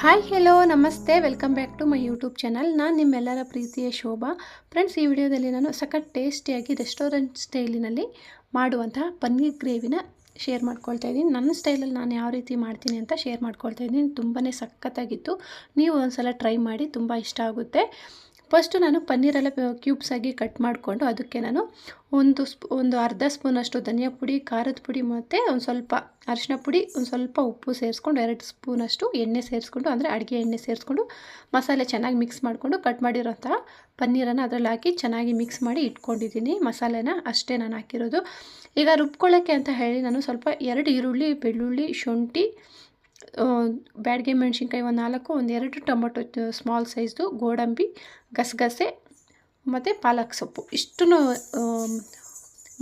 Hi hello ನಮಸ್ತೆ. Welcome back to my YouTube channel ನಾನು ನಿಮ್ಮೆಲ್ಲರ ಪ್ರೀತಿಯ ಶೋಭಾ. ಫ್ರೆಂಡ್ಸ್ ಈ ವಿಡಿಯೋದಲ್ಲಿ ನಾನು ಸಖತ್ ಟೇಸ್ಟಿಯಾಗಿ ರೆಸ್ಟೋರೆಂಟ್ ಸ್ಟೈಲಿನಲ್ಲಿ ಮಾಡುವಂತಹ ಪನ್ನೀರ್ ಗ್ರೇವಿನ ಶೇರ್ ಮಾಡ್ಕೊಳ್ತಾ ಇದ್ದೀನಿ. ನನ್ನ ಸ್ಟೈಲಲ್ಲಿ ನಾನು ಯಾವ ರೀತಿ ಮಾಡ್ತೀನಿ ಅಂತ ಶೇರ್ ಮಾಡ್ಕೊಳ್ತಾ ಇದ್ದೀನಿ. ತುಂಬಾ ಸಖತ್ತಾಗಿತ್ತು. ನೀವು ಒಂದ್ಸಲ ಟ್ರೈ ಮಾಡಿ ತುಂಬ ಇಷ್ಟ ಆಗುತ್ತೆ. ಫಸ್ಟು ನಾನು ಪನ್ನೀರೆಲ್ಲ ಕ್ಯೂಬ್ಸ್ ಆಗಿ ಕಟ್ ಮಾಡಿಕೊಂಡು ಅದಕ್ಕೆ ನಾನು ಒಂದು ಸ್ಪೂ, ಒಂದು ಅರ್ಧ ಸ್ಪೂನಷ್ಟು ಧನಿಯಾ ಪುಡಿ, ಖಾರದ ಪುಡಿ ಮತ್ತು ಒಂದು ಸ್ವಲ್ಪ ಅರಿಶಿನ ಪುಡಿ, ಒಂದು ಸ್ವಲ್ಪ ಉಪ್ಪು ಸೇರಿಸ್ಕೊಂಡು ಎರಡು ಸ್ಪೂನಷ್ಟು ಎಣ್ಣೆ ಸೇರಿಸ್ಕೊಂಡು, ಅಂದರೆ ಅಡುಗೆ ಎಣ್ಣೆ ಸೇರಿಸ್ಕೊಂಡು ಮಸಾಲೆ ಚೆನ್ನಾಗಿ ಮಿಕ್ಸ್ ಮಾಡಿಕೊಂಡು ಕಟ್ ಮಾಡಿರೋಂಥ ಪನ್ನೀರನ್ನು ಅದರಲ್ಲಿ ಹಾಕಿ ಚೆನ್ನಾಗಿ ಮಿಕ್ಸ್ ಮಾಡಿ ಇಟ್ಕೊಂಡಿದ್ದೀನಿ ಮಸಾಲೆನ. ಅಷ್ಟೇ ನಾನು ಹಾಕಿರೋದು. ಈಗ ರುಬ್ಕೊಳ್ಳೋಕ್ಕೆ ಅಂತ ಹೇಳಿ ನಾನು ಸ್ವಲ್ಪ ಎರಡು ಈರುಳ್ಳಿ, ಬೆಳ್ಳುಳ್ಳಿ, ಶುಂಠಿ ಬ್ಯಾಡಿಗೆ ಮೆಣಸಿನ್ಕಾಯಿ ಒಂದು ನಾಲ್ಕು, ಒಂದು ಎರಡು ಟೊಮೊಟೊ ಸ್ಮಾಲ್ ಸೈಜ್ದು ಗೋಡಂಬಿ, ಗಸಗಸೆ, ಮತ್ತು ಪಾಲಕ್ ಸೊಪ್ಪು. ಇಷ್ಟನ್ನು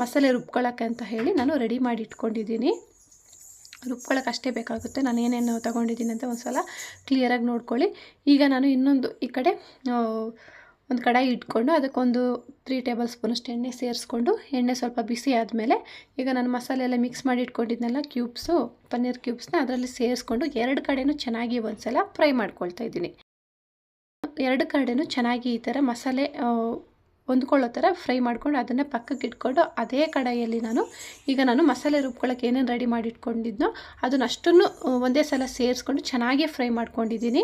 ಮಸಾಲೆ ರುಬ್ಕೊಳ್ಳೋಕ್ಕೆ ಅಂತ ಹೇಳಿ ನಾನು ರೆಡಿ ಮಾಡಿ ಇಟ್ಕೊಂಡಿದ್ದೀನಿ. ರುಬ್ಕೊಳ್ಳೋಕೆ ಅಷ್ಟೇ ಬೇಕಾಗುತ್ತೆ. ನಾನು ಏನೇನು ತೊಗೊಂಡಿದ್ದೀನಿ ಅಂತ ಒಂದು ಸಲ ಕ್ಲಿಯರಾಗಿ ನೋಡ್ಕೊಳ್ಳಿ. ಈಗ ನಾನು ಇನ್ನೊಂದು ಈ ಕಡೆ ಒಂದು ಕಡಾಯಿ ಇಟ್ಕೊಂಡು ಅದಕ್ಕೊಂದು ತ್ರೀ ಟೇಬಲ್ ಸ್ಪೂನಷ್ಟು ಎಣ್ಣೆ ಸೇರಿಸ್ಕೊಂಡು, ಎಣ್ಣೆ ಸ್ವಲ್ಪ ಬಿಸಿ ಆದಮೇಲೆ ಈಗ ನಾನು ಮಸಾಲೆ ಎಲ್ಲ ಮಿಕ್ಸ್ ಮಾಡಿ ಇಟ್ಕೊಂಡಿದ್ನೆಲ್ಲ ಕ್ಯೂಬ್ಸು ಪನ್ನೀರ್ ಕ್ಯೂಬ್ಸ್ನ ಅದರಲ್ಲಿ ಸೇರಿಸ್ಕೊಂಡು ಎರಡು ಕಡೆನೂ ಚೆನ್ನಾಗಿ ಒಂದ್ಸಲ ಫ್ರೈ ಮಾಡ್ಕೊಳ್ತಾ ಇದ್ದೀನಿ. ಎರಡು ಕಡೆನೂ ಚೆನ್ನಾಗಿ ಈ ಥರ ಮಸಾಲೆ ಹೊಂದ್ಕೊಳ್ಳೋ ಥರ ಫ್ರೈ ಮಾಡ್ಕೊಂಡು ಅದನ್ನು ಪಕ್ಕಕ್ಕೆ ಇಟ್ಕೊಂಡು ಅದೇ ಕಡಾಯಲ್ಲಿ ನಾನು ಈಗ ನಾನು ಮಸಾಲೆ ರುಬ್ಕೊಳ್ಳೋಕೆ ಏನೇನು ರೆಡಿ ಮಾಡಿ ಇಟ್ಕೊಂಡಿದ್ನೋ ಅದನ್ನ ಅಷ್ಟನ್ನು ಒಂದೇ ಸಲ ಸೇರಿಸ್ಕೊಂಡು ಚೆನ್ನಾಗೇ ಫ್ರೈ ಮಾಡ್ಕೊಂಡಿದ್ದೀನಿ.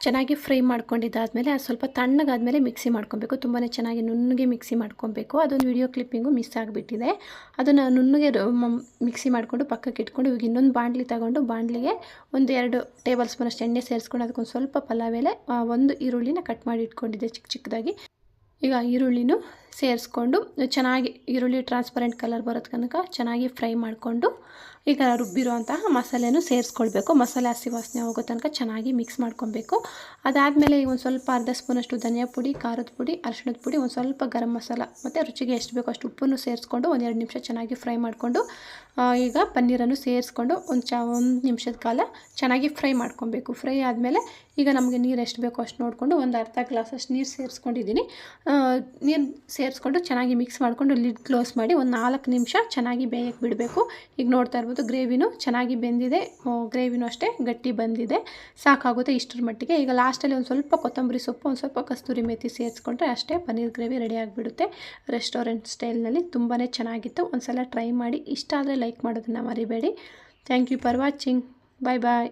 ಚೆನ್ನಾಗಿ ಫ್ರೈ ಮಾಡ್ಕೊಂಡಿದ್ದಾದಮೇಲೆ ಅದು ಸ್ವಲ್ಪ ತಣ್ಣಗಾದಮೇಲೆ ಮಿಕ್ಸಿ ಮಾಡ್ಕೊಬೇಕು. ತುಂಬಾ ಚೆನ್ನಾಗಿ ನುಣ್ಣಗೆ ಮಿಕ್ಸಿ ಮಾಡ್ಕೊಬೇಕು. ಅದೊಂದು ವಿಡಿಯೋ ಕ್ಲಿಪ್ಪಿಂಗು ಮಿಸ್ ಆಗಿಬಿಟ್ಟಿದೆ. ಅದನ್ನು ನುಣ್ಣಗೆ ಮಿಕ್ಸಿ ಮಾಡಿಕೊಂಡು ಪಕ್ಕಕ್ಕೆ ಇಟ್ಕೊಂಡು ಇವಾಗ ಇನ್ನೊಂದು ಬಾಣಲಿ ತಗೊಂಡು ಬಾಣಲಿಗೆ ಒಂದು ಎರಡು ಟೇಬಲ್ ಸ್ಪೂನಷ್ಟು ಎಣ್ಣೆ ಸೇರಿಸ್ಕೊಂಡು ಅದಕ್ಕೊಂದು ಸ್ವಲ್ಪ ಪಲಾವ್ ಎಲೆ ಒಂದು ಈರುಳ್ಳಿನ ಕಟ್ ಮಾಡಿ ಇಟ್ಕೊಂಡಿದ್ದೆ ಚಿಕ್ಕ ಚಿಕ್ಕದಾಗಿ. ಈಗ ಈರುಳ್ಳಿನೂ ಸೇರಿಸ್ಕೊಂಡು ಚೆನ್ನಾಗಿ ಈರುಳ್ಳಿ ಟ್ರಾನ್ಸ್ಪರೆಂಟ್ ಕಲರ್ ಬರೋದು ತನಕ ಚೆನ್ನಾಗಿ ಫ್ರೈ ಮಾಡಿಕೊಂಡು ಈಗ ರುಬ್ಬಿರುವಂತಹ ಮಸಾಲೆನೂ ಸೇರಿಸ್ಕೊಳ್ಬೇಕು. ಮಸಾಲೆ ಹಸಿ ವಾಸನೆ ಹೋಗೋ ತನಕ ಚೆನ್ನಾಗಿ ಮಿಕ್ಸ್ ಮಾಡ್ಕೊಬೇಕು ಅದಾದಮೇಲೆ ಒಂದು ಸ್ವಲ್ಪ ಅರ್ಧ ಸ್ಪೂನಷ್ಟು ಧನಿಯಾ ಪುಡಿ, ಖಾರದ ಪುಡಿ, ಅರಿಶಿಣದ ಪುಡಿ, ಒಂದು ಸ್ವಲ್ಪ ಗರಂ ಮಸಾಲ ಮತ್ತು ರುಚಿಗೆ ಎಷ್ಟು ಬೇಕೋ ಅಷ್ಟು ಉಪ್ಪನ್ನು ಸೇರಿಸ್ಕೊಂಡು ಒಂದೆರಡು ನಿಮಿಷ ಚೆನ್ನಾಗಿ ಫ್ರೈ ಮಾಡಿಕೊಂಡು ಈಗ ಪನ್ನೀರನ್ನು ಸೇರಿಸ್ಕೊಂಡು ಒಂದು ಚ, ಒಂದು ನಿಮಿಷದ ಕಾಲ ಚೆನ್ನಾಗಿ ಫ್ರೈ ಮಾಡ್ಕೊಬೇಕು ಫ್ರೈ ಆದಮೇಲೆ ಈಗ ನಮಗೆ ನೀರು ಎಷ್ಟು ಬೇಕೋ ಅಷ್ಟು ನೋಡಿಕೊಂಡು ಒಂದು ಅರ್ಧ ಗ್ಲಾಸಷ್ಟು ನೀರು ಸೇರಿಸ್ಕೊಂಡಿದ್ದೀನಿ. ನೀರು ಸೇರಿಸ್ಕೊಂಡು ಚೆನ್ನಾಗಿ ಮಿಕ್ಸ್ ಮಾಡಿಕೊಂಡು ಲಿಡ್ ಕ್ಲೋಸ್ ಮಾಡಿ ಒಂದು ನಾಲ್ಕು ನಿಮಿಷ ಚೆನ್ನಾಗಿ ಬೇಯಕ್ಕೆ ಬಿಡಬೇಕು. ಈಗ ನೋಡ್ತಾ ಇರ್ಬೋದು ಗ್ರೇವಿನೂ ಚೆನ್ನಾಗಿ ಬೆಂದಿದೆ. ಗ್ರೇವಿನೂ ಅಷ್ಟೇ ಗಟ್ಟಿ ಬಂದಿದೆ. ಸಾಕಾಗುತ್ತೆ ಇಷ್ಟರ ಮಟ್ಟಿಗೆ. ಈಗ ಲಾಸ್ಟಲ್ಲಿ ಒಂದು ಸ್ವಲ್ಪ ಕೊತ್ತಂಬರಿ ಸೊಪ್ಪು, ಒಂದು ಸ್ವಲ್ಪ ಕಸ್ತೂರಿ ಮೇಥಿ ಸೇರಿಸ್ಕೊಂಡ್ರೆ ಅಷ್ಟೇ ಪನ್ನೀರ್ ಗ್ರೇವಿ ರೆಡಿ ಆಗಿಬಿಡುತ್ತೆ. ರೆಸ್ಟೋರೆಂಟ್ ಸ್ಟೈಲ್ನಲ್ಲಿ ತುಂಬಾ ಚೆನ್ನಾಗಿತ್ತು. ಒಂದು ಸಲ ಟ್ರೈ ಮಾಡಿ ಇಷ್ಟ ಆದರೆ ಲೈಕ್ ಮಾಡೋದನ್ನು ಮರಿಬೇಡಿ. Thank you for watching bye bye